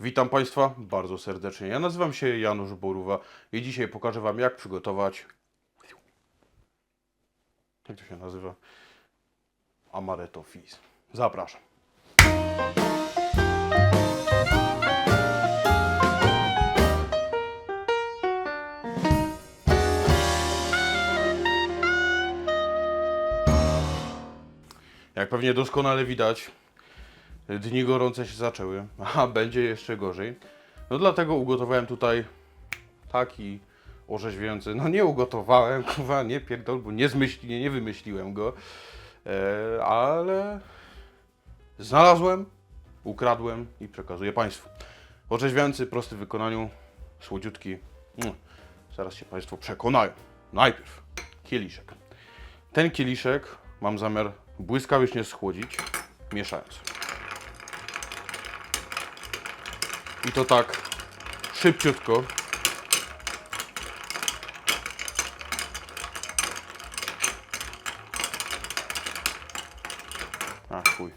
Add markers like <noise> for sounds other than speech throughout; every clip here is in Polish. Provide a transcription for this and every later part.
Witam Państwa bardzo serdecznie. Ja nazywam się Janusz Boruwa i dzisiaj pokażę Wam, jak przygotować. Jak to się nazywa? Amaretto Fizz. Zapraszam. Jak pewnie doskonale widać, dni gorące się zaczęły, <laughs> a będzie jeszcze gorzej. No dlatego ugotowałem tutaj taki orzeźwiający. No nie ugotowałem, <laughs> kurwa, nie pierdol, bo nie, zmyśli, nie, nie wymyśliłem go, e, ale znalazłem, ukradłem i przekazuję Państwu. Orzeźwiający, prosty w wykonaniu, słodziutki. Mm, Zaraz się Państwo przekonają. Najpierw kieliszek. Ten kieliszek mam zamiar błyskawicznie schłodzić, mieszając. I to tak szybciutko. A chuj.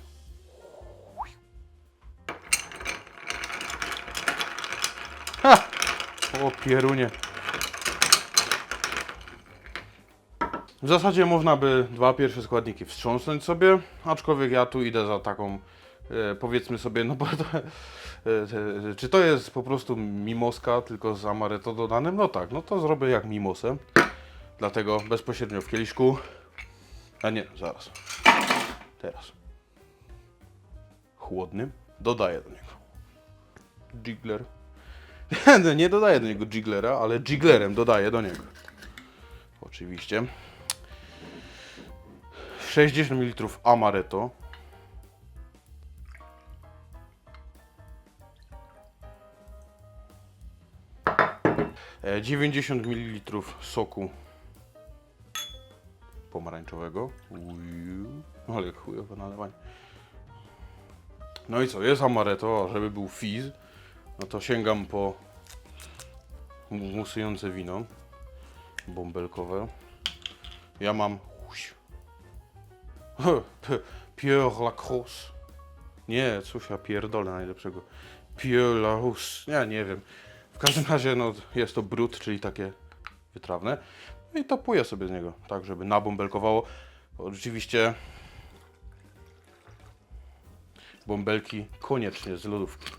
Ha! O pierunie. W zasadzie można by dwa pierwsze składniki wstrząsnąć sobie, aczkolwiek ja tu idę za taką, powiedzmy sobie, no bo to, e, e, czy to jest po prostu mimoska, tylko z amaretto dodanym? No tak, no to zrobię jak mimosę. Dlatego bezpośrednio w kieliszku, a nie, zaraz, teraz, chłodnym, dodaję do niego jigler. <laughs> nie dodaję do niego jiglera, ale jiglerem dodaję do niego. Oczywiście. 60 ml amaretto. 90 ml soku pomarańczowego. Uju, Ale chujowe nalewanie. No i co, jest amaretto, a żeby był fizz, no to sięgam po mu- musujące wino bąbelkowe. Ja mam <laughs> Pierre Lacrosse. Nie, cóż ja pierdolę najlepszego. Pierre Lacrosse. Ja nie wiem. W każdym razie no, jest to brud, czyli takie wytrawne. No i topuję sobie z niego, tak żeby nabąbelkowało. Oczywiście bąbelki koniecznie z lodówki.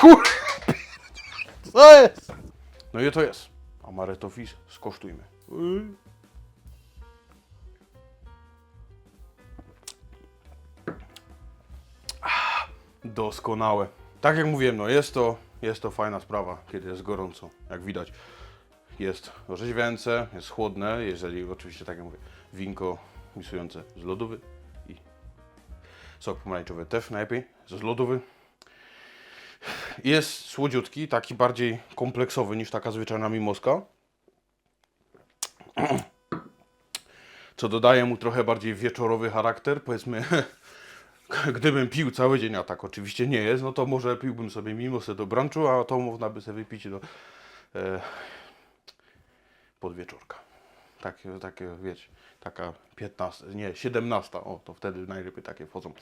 Kur... <laughs> Co jest? No i to jest. Amaretto Fizz. Skosztujmy. Yy. Doskonałe. Tak jak mówiłem, no jest to, jest to fajna sprawa, kiedy jest gorąco, jak widać. Jest orzeźwiające, jest chłodne, jeżeli oczywiście, tak jak mówię, winko misujące z lodowy i sok pomarańczowy też najlepiej, z lodowy. Jest słodziutki, taki bardziej kompleksowy niż taka zwyczajna mimoska. Co dodaje mu trochę bardziej wieczorowy charakter, powiedzmy <laughs> <laughs> Gdybym pił cały dzień, a tak oczywiście nie jest, no to może piłbym sobie mimosę do brunchu, a to można by sobie wypić do e, podwieczorka. Takie, takie, wiecie, taka 15, nie, 17, o, to wtedy najlepiej takie wchodzą.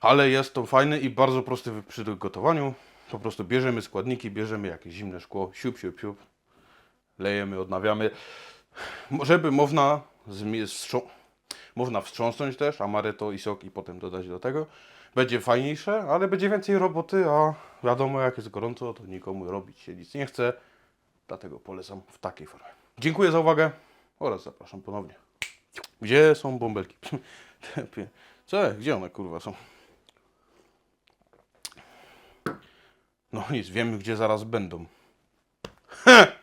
Ale jest to fajny i bardzo prosty przy gotowaniu. Po prostu bierzemy składniki, bierzemy jakieś zimne szkło, siup, siup, siup, lejemy, odnawiamy. Żeby można strząs- można wstrząsnąć też amaretto i sok i potem dodać do tego. Będzie fajniejsze, ale będzie więcej roboty, a wiadomo jak jest gorąco, to nikomu robić się nic nie chce. Dlatego polecam w takiej formie. Dziękuję za uwagę oraz zapraszam ponownie. Gdzie są bąbelki? <laughs> Co? Gdzie one kurwa są? No nic, wiemy gdzie zaraz będą. <laughs>